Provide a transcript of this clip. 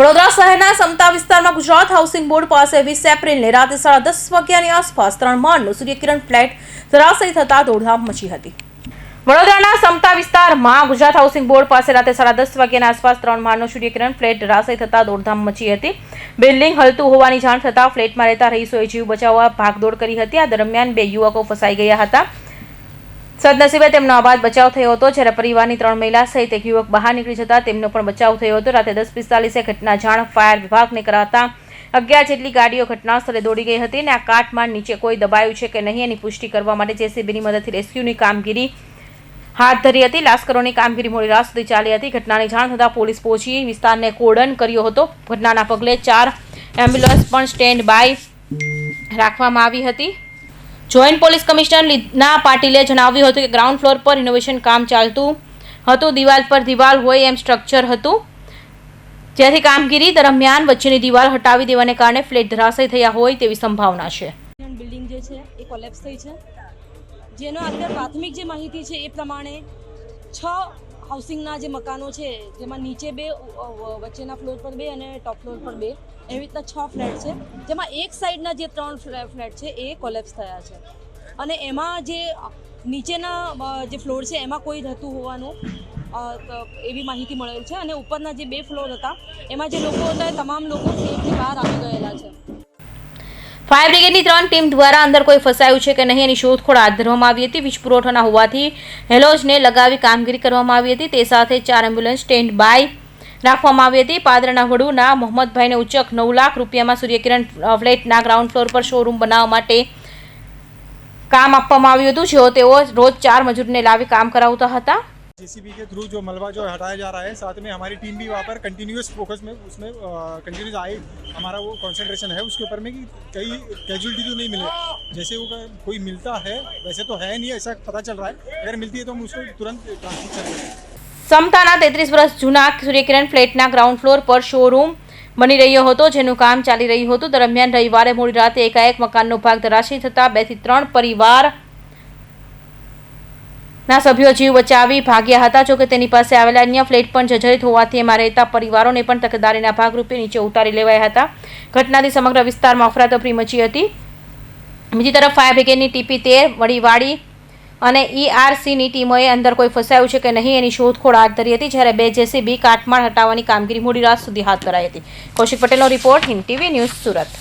વડોદરા શહેરના સમતા વિસ્તારમાં Gujarat housing board પાસે વીસ એપ્રિલને રાતે સાડા દસ વાગ્યાની આસપાસ ત્રણ માળનું સૂર્યકિરણ ફ્લેટ ધરાશયી થતા દોડધામ મચી હતી. વડોદરાના સમતા વિસ્તારમાં ગુજરાત હાઉસિંગ બોર્ડ પાસે રાતે સાડા દસ વાગ્યાના આસપાસ ત્રણ માળનો સૂર્યકિરણ ફ્લેટ ધરાશયી થતાં દોડધામ મચી હતી. બિલ્ડિંગ હલતું હોવાની જાણ થતાં ફ્લેટમાં રહેતા રહીશોએ જીવ બચાવવા ભાગદોડ કરી હતી. આ દરમિયાન બે યુવકો ફસાઈ ગયા હતા. સદનસીબે તેમનો આબાદ બચાવ થયો હતો. જ્યારે પરિવારની ત્રણ મહિલા સહિત એક યુવક બહાર નીકળી જતા તેમનો પણ બચાવ થયો હતો. રાતે દસ પિસ્તાલીસે ઘટના જાણ ફાયર વિભાગને કરાતા અગિયાર જેટલી ગાડીઓ ઘટના સ્થળે દોડી ગઈ હતી અને આ કાટમાળ નીચે કોઈ દબાયું છે કે નહીં એની પુષ્ટિ કરવા માટે જેસીબીની મદદથી રેસ્ક્યુની કામગીરી હાથ ધરી હતી. લાશ્કરોની કામગીરી મોડી રાત સુધી ચાલી હતી. ઘટનાની જાણ થતાં પોલીસ પહોંચી વિસ્તારને કોડન કર્યો હતો. ઘટનાના પગલે ચાર એમ્બ્યુલન્સ પણ સ્ટેન્ડ બાય રાખવામાં આવી હતી. જોઈન્ટ પોલીસ કમિશનર લીના પાટીલે જણાવ્યું હતું કે ગ્રાઉન્ડ ફ્લોર પર રિનોવેશન કામ ચાલતું હતું, દિવાલ પર દિવાલ હોય એમ સ્ટ્રક્ચર હતું. જેથી કામગીરી દરમિયાન વચ્ચેની દિવાલ હટાવી દેવાને કારણે ફ્લેટ ધરાશય થયા હોય તેવી સંભાવના છે. બિલ્ડિંગ જે છે, એ કોલેપ્સ થઈ છે. જેનો અત્યારે પ્રાથમિક જે માહિતી છે, એ પ્રમાણે છ હાઉસિંગના જે મકાનો છે, જેમાં નીચે બે વચ્ચેના ફ્લોર પર બે અને ટોપ ફ્લોર પર બે, એવી રીતના છ ફ્લેટ છે. જેમાં એક સાઈડના જે ત્રણ ફ્લેટ છે, એ કોલેપ્સ થયા છે. અને એમાં જે, નીચેના જે ફ્લોર છે, એમાં કોઈ રહેતું હોવાનું એવી માહિતી મળેલ છે. અને ઉપરના જે બે ફ્લોર હતા, એમાં જે લોકો હતા, એ તમામ લોકો સેફલી બહાર આવી ગયેલા છે. ફાયર બ્રિગેડની ત્રણ ટીમ દ્વારા અંદર કોઈ ફસાયું છે કે નહીં એની શોધખોળ હાથ ધરવામાં આવી હતી. વીજ પુરવઠાના હોવાથી હેલોજને લગાવી કામગીરી કરવામાં આવી હતી. તે સાથે ચાર એમ્બ્યુલન્સ સ્ટેન્ડ બાય રાખવામાં આવી હતી. પાદરના વડુના મોહમ્મદભાઈને ઉચક નવ લાખ રૂપિયામાં સૂર્યકિરણ ફ્લેટના ગ્રાઉન્ડ ફ્લોર પર શોરૂમ બનાવવા માટે કામ આપવામાં આવ્યું હતું. જેઓ તેઓ રોજ ચાર મજૂરને લાવી કામ કરાવતા હતા. जेसीबी के थ्रू जो मलबा जो हटाया जा रहा है साथ में हमारी टीम भी वहाँ पर कंटिन्यूस फोकस में उसमें कंटिन्यूस आई हमारा वो कंसंट्रेशन है उसके ऊपर में कि कई कैजुअलिटी तो नहीं मिले जैसे वो अगर कोई मिलता है वैसे तो है नहीं ऐसा पता चल रहा है अगर मिलती है तो हम उसको तुरंत ट्रांसफर करेंगे સમતાના તેત્રીસ વર્ષ જૂના સૂર્યકિરણ ફ્લેટના ગ્રાઉન્ડ ફ્લોર પર શોરૂમ બની રહ્યો હતો જેનું કામ ચાલી રહ્યું હતું દરમિયાન રવિવારે મોડી રાતે એકાએક મકાનનો ભાગ ધરાશયી થતાં બે થી ત્રણ પરિવાર ના સભ્યો જીવ બચાવી ભાગ્યા હતા. જોકે તેની પાસે આવેલા અન્ય ફ્લેટ પણ જર્જરિત હોવાથી એમાં રહેતા પરિવારોને પણ તકેદારીના ભાગરૂપે નીચે ઉતારી લેવાયા હતા. ઘટનાથી સમગ્ર વિસ્તારમાં અફરાતફરી મચી હતી. બીજી તરફ ફાયર બ્રિગેડની ટીપી તેર, વડીવાડી અને ઈઆરસીની ટીમોએ અંદર કોઈ ફસાયું છે કે નહીં એની શોધખોળ હાથ ધરી હતી, જ્યારે બે જેસીબી કાટમાળ હટાવવાની કામગીરી મોડી રાત સુધી હાથ ધરાઈ હતી. કૌશિક પટેલનો report Hind TV news Surat.